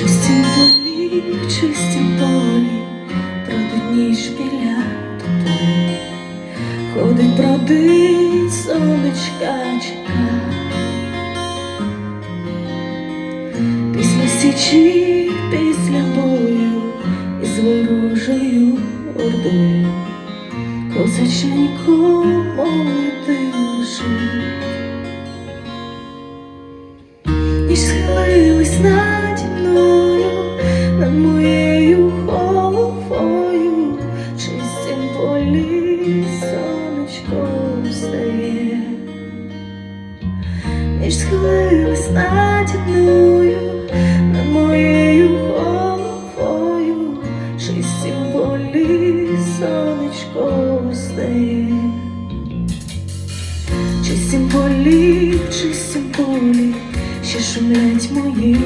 чистім полі, чистім полі, бродить ніч біля тополі, ходить, бродить, сонечка чека. Після січі, після бою із ворожою ордою, козаченько лежить. ніч схилилась наді мною, над моєю головою, чисті болі сонечко весни, чистім болі, чистім болі, ще шумлять мої.